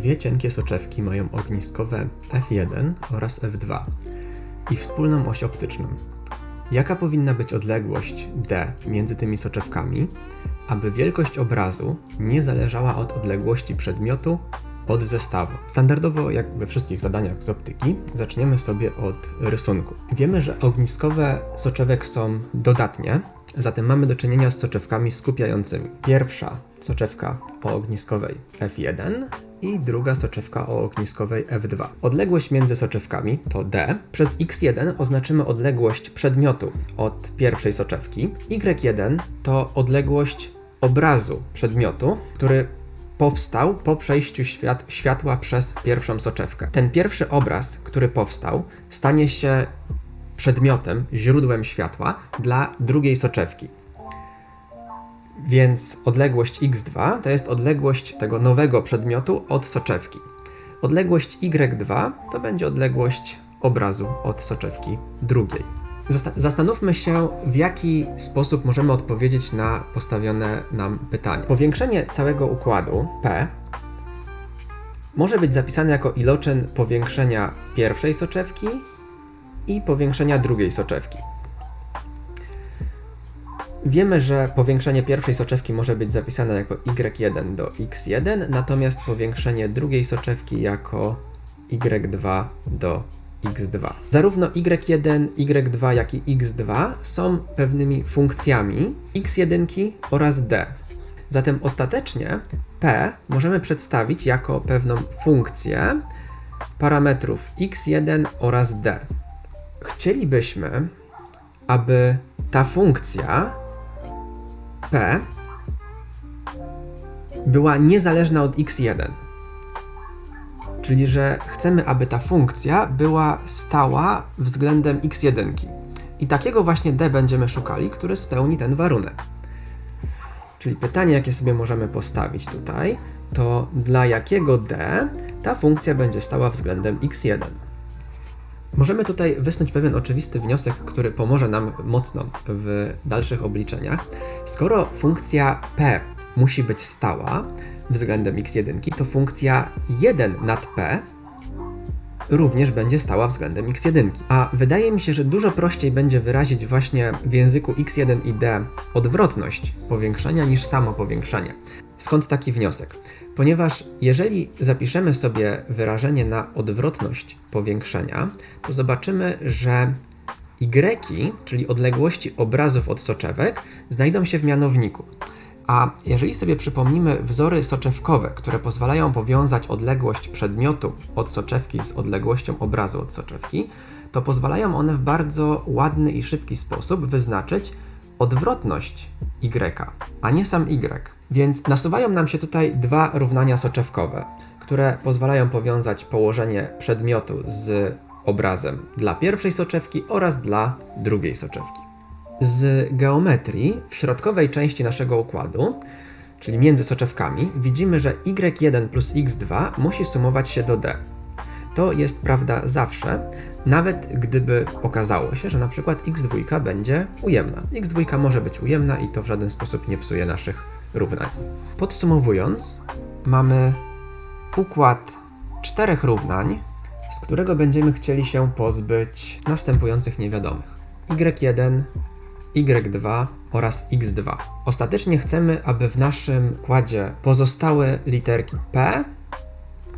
dwie cienkie soczewki mają ogniskowe f1 oraz f2 i wspólną oś optyczną. Jaka powinna być odległość d między tymi soczewkami, aby wielkość obrazu nie zależała od odległości przedmiotu od zestawu? Standardowo, jak we wszystkich zadaniach z optyki, zaczniemy sobie od rysunku. Wiemy, że ogniskowe soczewek są dodatnie, zatem mamy do czynienia z soczewkami skupiającymi. Pierwsza soczewka o ogniskowej f1 i druga soczewka o ogniskowej f2. Odległość między soczewkami to d. Przez x1 oznaczymy odległość przedmiotu od pierwszej soczewki. y1 to odległość obrazu przedmiotu, który powstał po przejściu świat, światła przez pierwszą soczewkę. Ten pierwszy obraz, który powstał, stanie się przedmiotem, źródłem światła dla drugiej soczewki. Więc odległość x2 to jest odległość tego nowego przedmiotu od soczewki. Odległość y2 to będzie odległość obrazu od soczewki drugiej. Zasta- zastanówmy się, w jaki sposób możemy odpowiedzieć na postawione nam pytanie. Powiększenie całego układu P może być zapisane jako iloczyn powiększenia pierwszej soczewki i powiększenia drugiej soczewki. Wiemy, że powiększenie pierwszej soczewki może być zapisane jako y1 do x1, natomiast powiększenie drugiej soczewki jako y2 do x2. Zarówno y1, y2, jak i x2 są pewnymi funkcjami x1 oraz d. Zatem ostatecznie p możemy przedstawić jako pewną funkcję parametrów x1 oraz d. Chcielibyśmy, aby ta funkcja p była niezależna od x1. Czyli, że chcemy, aby ta funkcja była stała względem x1. I takiego właśnie d będziemy szukali, który spełni ten warunek. Czyli pytanie, jakie sobie możemy postawić tutaj, to dla jakiego d ta funkcja będzie stała względem x1. Możemy tutaj wysnuć pewien oczywisty wniosek, który pomoże nam mocno w dalszych obliczeniach. Skoro funkcja p musi być stała względem x1, to funkcja 1 nad p również będzie stała względem x1. A wydaje mi się, że dużo prościej będzie wyrazić właśnie w języku x1 i d odwrotność powiększenia niż samo powiększenie. Skąd taki wniosek? Ponieważ jeżeli zapiszemy sobie wyrażenie na odwrotność powiększenia, to zobaczymy, że y, czyli odległości obrazów od soczewek, znajdą się w mianowniku. A jeżeli sobie przypomnimy wzory soczewkowe, które pozwalają powiązać odległość przedmiotu od soczewki z odległością obrazu od soczewki, to pozwalają one w bardzo ładny i szybki sposób wyznaczyć odwrotność y, a nie sam y. Więc nasuwają nam się tutaj dwa równania soczewkowe, które pozwalają powiązać położenie przedmiotu z obrazem dla pierwszej soczewki oraz dla drugiej soczewki. Z geometrii w środkowej części naszego układu, czyli między soczewkami, widzimy, że y1 plus x2 musi sumować się do d. To jest prawda zawsze, nawet gdyby okazało się, że na przykład x2 będzie ujemna. x2 może być ujemna i to w żaden sposób nie psuje naszych równań. Podsumowując, mamy układ czterech równań, z którego będziemy chcieli się pozbyć następujących niewiadomych. y1, y2 oraz x2. Ostatecznie chcemy, aby w naszym układzie pozostały literki p,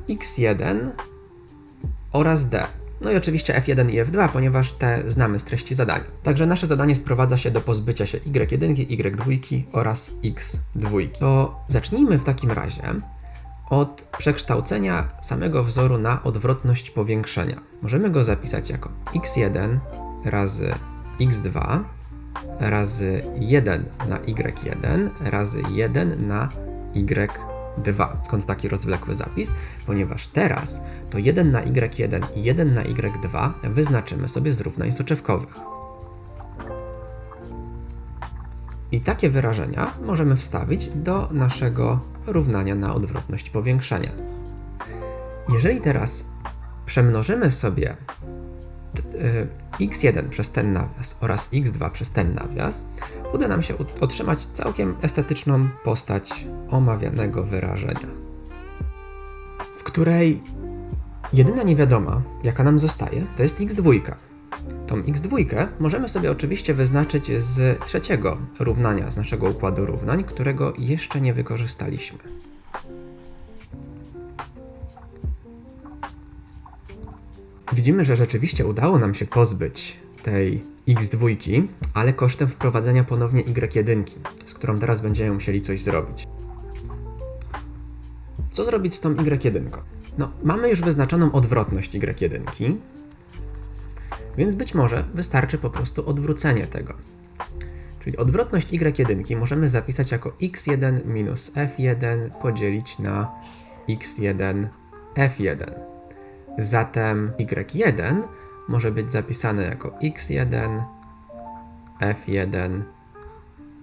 x1 oraz d. No i oczywiście F1 i F2, ponieważ te znamy z treści zadania. Także nasze zadanie sprowadza się do pozbycia się Y1, Y2 oraz X2. To zacznijmy w takim razie od przekształcenia samego wzoru na odwrotność powiększenia. Możemy go zapisać jako x1 razy x2 razy 1 na y1 razy 1 na y2 2. Skąd taki rozwlekły zapis? Ponieważ teraz to 1 na y1 i 1 na y2 wyznaczymy sobie z równań soczewkowych. I takie wyrażenia możemy wstawić do naszego równania na odwrotność powiększenia. Jeżeli teraz przemnożymy sobie x1 przez ten nawias oraz x2 przez ten nawias, uda nam się otrzymać całkiem estetyczną postać omawianego wyrażenia. W której jedyna niewiadoma, jaka nam zostaje, to jest x2. Tą x2 możemy sobie oczywiście wyznaczyć z trzeciego równania z naszego układu równań, którego jeszcze nie wykorzystaliśmy. Widzimy, że rzeczywiście udało nam się pozbyć tej x2, ale kosztem wprowadzenia ponownie y1, z którą teraz będziemy musieli coś zrobić. Co zrobić z tą y1? No, mamy już wyznaczoną odwrotność y1, więc być może wystarczy po prostu odwrócenie tego. Czyli odwrotność y1 możemy zapisać jako x1 minus f1 podzielić na x1 f1. Zatem y1 może być zapisane jako x1 f1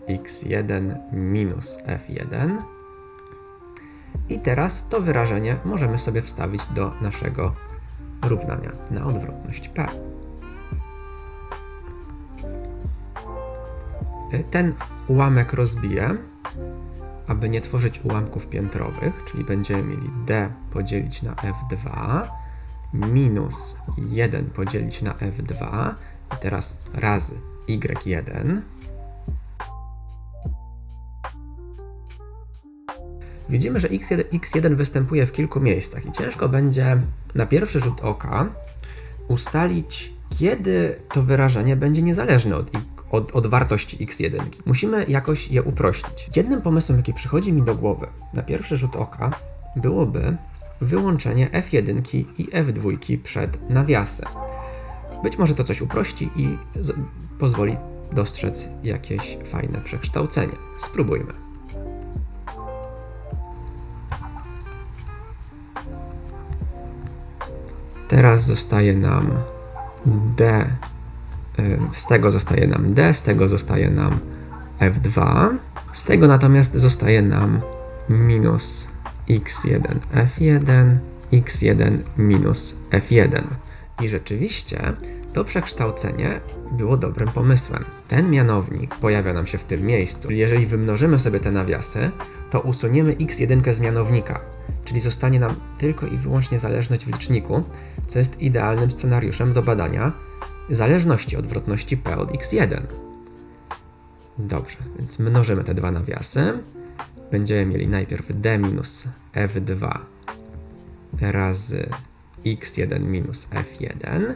x1 minus f1. I teraz to wyrażenie możemy sobie wstawić do naszego równania na odwrotność p. Ten ułamek rozbiję, aby nie tworzyć ułamków piętrowych, czyli będziemy mieli d podzielić na f2 minus 1 podzielić na f2 i teraz razy y1. Widzimy, że x1, x1 występuje w kilku miejscach i ciężko będzie na pierwszy rzut oka ustalić, kiedy to wyrażenie będzie niezależne od, od, od wartości x1. Musimy jakoś je uprościć. Jednym pomysłem, jaki przychodzi mi do głowy na pierwszy rzut oka, byłoby wyłączenie F1 i F2 przed nawiasem. Być może to coś uprości i pozwoli dostrzec jakieś fajne przekształcenie. Spróbujmy. Teraz zostaje nam D, z tego zostaje nam D, z tego zostaje nam F2, z tego natomiast zostaje nam minus x1 f1, x1 minus f1. I rzeczywiście to przekształcenie było dobrym pomysłem. Ten mianownik pojawia nam się w tym miejscu. Jeżeli wymnożymy sobie te nawiasy, to usuniemy x1 z mianownika, czyli zostanie nam tylko i wyłącznie zależność w liczniku, co jest idealnym scenariuszem do badania zależności odwrotności p od x1. Dobrze, więc mnożymy te dwa nawiasy będziemy mieli najpierw d minus f2 razy x1 minus f1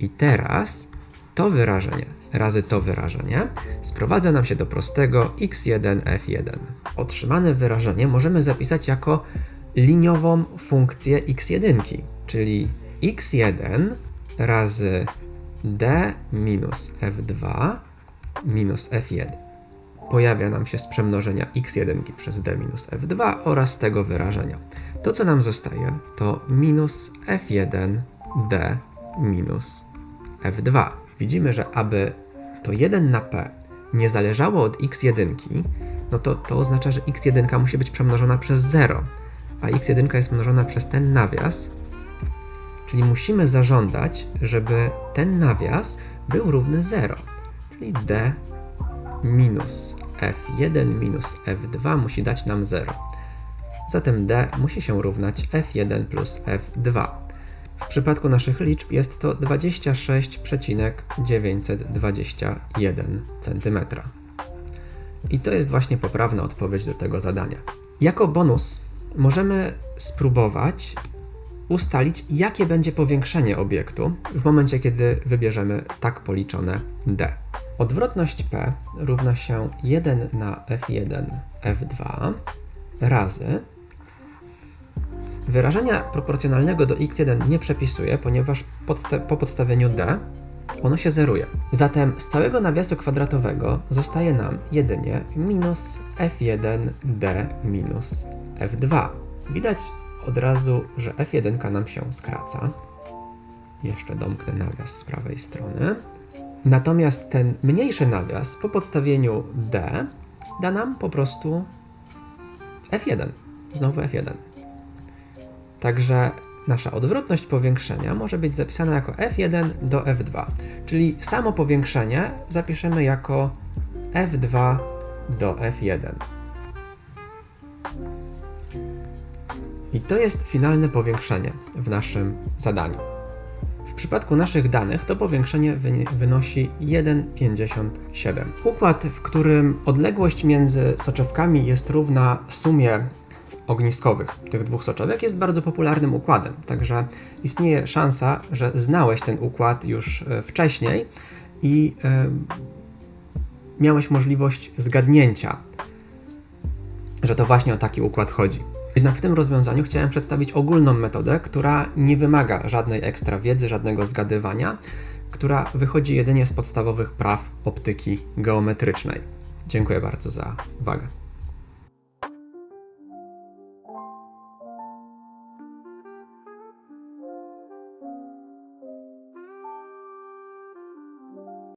i teraz to wyrażenie razy to wyrażenie sprowadza nam się do prostego x1 f1. Otrzymane wyrażenie możemy zapisać jako liniową funkcję x1, czyli x1 razy d minus f2 minus f1 pojawia nam się z przemnożenia x1 przez d minus f2 oraz tego wyrażenia. To, co nam zostaje, to minus f1 d minus f2. Widzimy, że aby to 1 na p nie zależało od x1, no to to oznacza, że x1 musi być przemnożona przez 0, a x1 jest mnożona przez ten nawias, czyli musimy zażądać, żeby ten nawias był równy 0, czyli d minus f1 minus f2 musi dać nam 0. Zatem d musi się równać f1 plus f2. W przypadku naszych liczb jest to 26,921 cm. I to jest właśnie poprawna odpowiedź do tego zadania. Jako bonus możemy spróbować ustalić, jakie będzie powiększenie obiektu w momencie, kiedy wybierzemy tak policzone d. Odwrotność P równa się 1 na F1 F2 razy wyrażenia proporcjonalnego do x1 nie przepisuję, ponieważ podsta po podstawieniu d ono się zeruje. Zatem z całego nawiasu kwadratowego zostaje nam jedynie minus f1d minus f2. Widać od razu, że f1 nam się skraca. Jeszcze domknę nawias z prawej strony. Natomiast ten mniejszy nawias po podstawieniu D da nam po prostu F1. Znowu F1. Także nasza odwrotność powiększenia może być zapisana jako F1 do F2. Czyli samo powiększenie zapiszemy jako F2 do F1. I to jest finalne powiększenie w naszym zadaniu. W przypadku naszych danych to powiększenie wynosi 1,57. Układ, w którym odległość między soczewkami jest równa sumie ogniskowych tych dwóch soczewek jest bardzo popularnym układem, także istnieje szansa, że znałeś ten układ już e, wcześniej i e, miałeś możliwość zgadnięcia, że to właśnie o taki układ chodzi. Jednak w tym rozwiązaniu chciałem przedstawić ogólną metodę, która nie wymaga żadnej ekstra wiedzy, żadnego zgadywania, która wychodzi jedynie z podstawowych praw optyki geometrycznej. Dziękuję bardzo za uwagę.